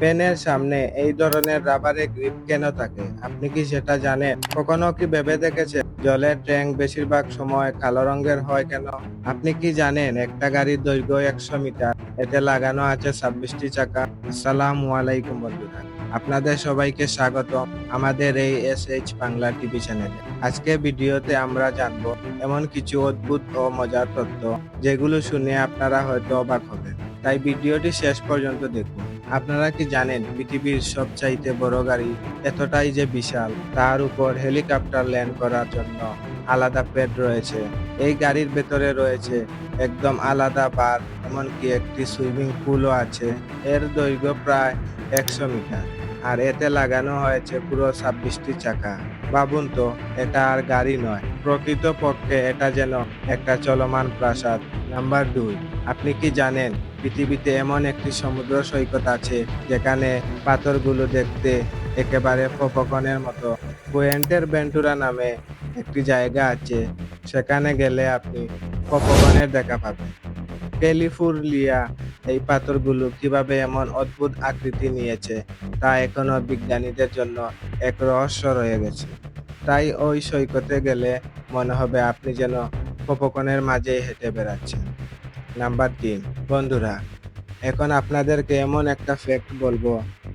পেনের সামনে এই ধরনের রাবারের গ্রিপ কেন থাকে? আপনি কি সেটা জানেন? কখনো কি ভেবে দেখেছে জলের ট্যাঙ্ক বেশিরভাগ সময় কালো রঙের হয় কেন? আপনি কি জানেন একটা গাড়ির দৈর্ঘ্য একশো মিটার, এতে লাগানো আছে ছাব্বিশটি চাকা? আসসালামু আলাইকুম বন্ধুরা, আপনাদের সবাইকে স্বাগত আমাদের এই এস এইচ বাংলা টিভি চ্যানেলে। আজকে ভিডিওতে আমরা জানব এমন কিছু অদ্ভুত ও মজার তথ্য, যেগুলো শুনে আপনারা হয়তো অবাক হবেন। তাই ভিডিওটি শেষ পর্যন্ত দেখুন। আপনারা কি জানেন পৃথিবীর সবচাইতে বড় গাড়ি এতটাই যে বিশাল? তার উপর হেলিকপ্টার ল্যান্ড করার জন্য আলাদা পেড রয়েছে। এই গাড়ির ভেতরে রয়েছে একদম আলাদা বার, এমনকি একটি সুইমিং পুলও আছে। এর দৈর্ঘ্য প্রায় একশো মিটার। আর এতে লাগানো হয়েছে পুরো ছাব্বিশটি চাকা। ভাবুন তো, এটা আর গাড়ি নয়। প্রকৃত পক্ষে এটা যেন একটা চলমান প্রাসাদ। নাম্বার দুই, আপনি কি জানেন পৃথিবীতে এমন একটি সমুদ্র সৈকত আছে, যেখানে পাথরগুলো দেখতে একেবারে পপকনের মতো। পুয়েন্টের বেন্টুরা নামে একটি জায়গা আছে, সেখানে গেলে আপনি পপকনের দেখা পাবেন। ক্যালিফোর্নিয়া এই পাথরগুলো কীভাবে এমন অদ্ভুত আকৃতি নিয়েছে, তা এখনও বিজ্ঞানীদের জন্য এক রহস্য রয়ে গেছে। তাই ওই সৈকতে গেলে মনে হবে আপনি যেন পপকনের মাঝেই হেঁটে বেড়াচ্ছেন। নাম্বার তিন। বন্ধুরা, এখন আপনাদেরকে এমন একটা ফ্যাক্ট বলব,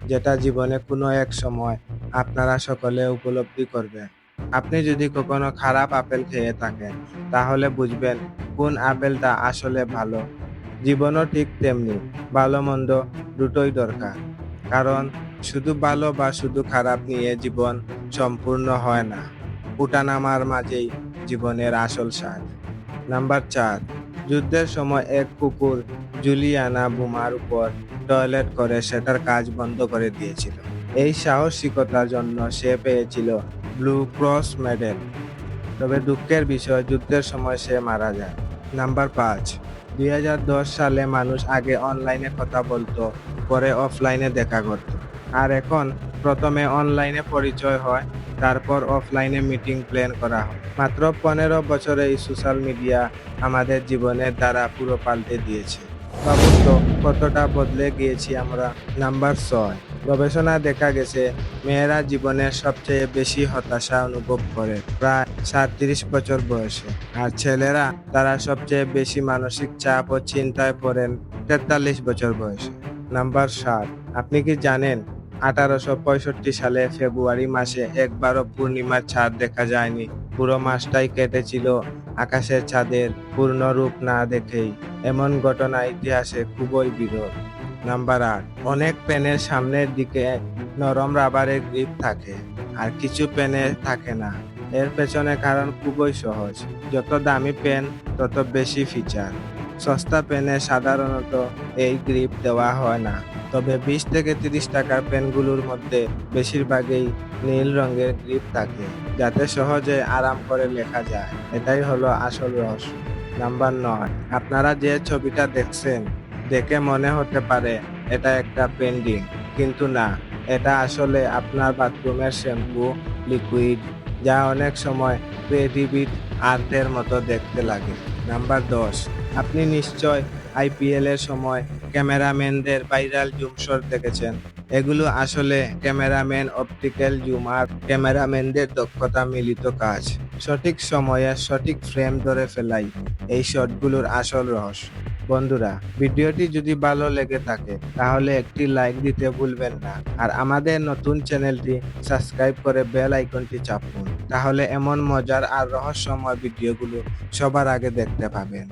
যেটা জীবনে কোনো এক সময় আপনারা সকলে উপলব্ধি করবেন। আপনি যদি কখনো খারাপ আপেল খেয়ে থাকেন, তাহলে বুঝবেন কোন আপেলটা আসলে ভালো। জীবনও ঠিক তেমনি, ভালো মন্দ দুটোই দরকার। কারণ শুধু ভালো বা শুধু খারাপ নিয়ে জীবন সম্পূর্ণ হয় না। উঠানামার মাঝেই জীবনের আসল স্বাদ। নাম্বার চার যুদ্ধের সময় এক কুকুর জুলিয়ানা বুমার উপর টয়লেট করে সেটার কাজ বন্ধ করে দিয়েছিল। এই সাহসিকতার জন্য সে পেয়েছিল ব্লু ক্রস মেডেল। তবে দুঃখের বিষয়, যুদ্ধের সময় সে মারা যায়। নাম্বার পাঁচ, দুই সালে মানুষ আগে অনলাইনে কথা বলতো, পরে অফলাইনে দেখা করত। আর এখন প্রথমে অনলাইনে পরিচয় হয় তারপর অফলাইনে মিটিং প্ল্যান করা হয়। মাত্র পনেরো বছরে এই সোশ্যাল মিডিয়া আমাদের জীবনের দ্বারা পুরো পাল্টে দিয়েছে। ভাবুন কতটা বদলে গিয়েছি আমরা? নাম্বার ছয়, গবেষণা দেখা গেছে, মেয়েরা জীবনের সবচেয়ে বেশি হতাশা অনুভব করে, প্রায় সাতত্রিশ বছর বয়সে। আর ছেলেরা, তারা সবচেয়ে বেশি মানসিক চাপ ও চিন্তায় পড়েন, তেতাল্লিশ বছর বয়সে। নাম্বার সাত, আপনি কি জানেন আঠারোশো পঁয়ষট্টি সালে ফেব্রুয়ারি মাসে একবারও পূর্ণিমার ছাদ দেখা যায়নি। পুরো মাসটাই কেটেছিল আকাশের ছাদের পূর্ণ রূপ না দেখেই। এমন ঘটনা ইতিহাসে খুবই বিরল। নাম্বার আট, অনেক পেনের সামনের দিকে নরম রাবারের গ্রিপ থাকে, আর কিছু পেনে থাকে না। এর পেছনে কারণ খুবই সহজ, যত দামি পেন, তত বেশি ফিচার। সস্তা পেনে সাধারণত এই গ্রিপ দেওয়া হয় না। তবে বিশ থেকে তিরিশ টাকার পেনগুলোর মধ্যে বেশিরভাগই নীল রঙের গ্রিপ থাকে, যাতে সহজে আরাম করে লেখা যায়। এটাই হলো আসল রহস্য নাম্বার নয়, আপনারা যে ছবিটা দেখছেন, দেখে মনে হতে পারে এটা একটা পেন্ডিং কিন্তু না, এটা আসলে আপনার বাথরুমের শ্যাম্পু, লিকুইড, যা অনেক সময় ক্রিয়েটিভিট আর্টের মতো দেখতে লাগে। নাম্বার দশ, আপনি নিশ্চয় আইপিএল এর সময় ক্যামেরাম্যানদের ভাইরাল জুম শট দেখেছেন। এগুলো আসলে ক্যামেরাম্যান, অপটিক্যাল জুম আর ক্যামেরাম্যানদের দক্ষতা মিলিত কাজ। সঠিক সময়ে সঠিক ফ্রেম ধরে ফেলাই এই শটগুলোর আসল রহস্য। বন্ধুরা, ভিডিওটি যদি ভালো লেগে থাকে, তাহলে একটি লাইক দিতে ভুলবেন না আর আমাদের নতুন চ্যানেলটি সাবস্ক্রাইব করে বেল আইকনটি চাপুন। তাহলে এমন মজার আর রহস্যময় ভিডিওগুলো সবার আগে দেখতে পাবেন।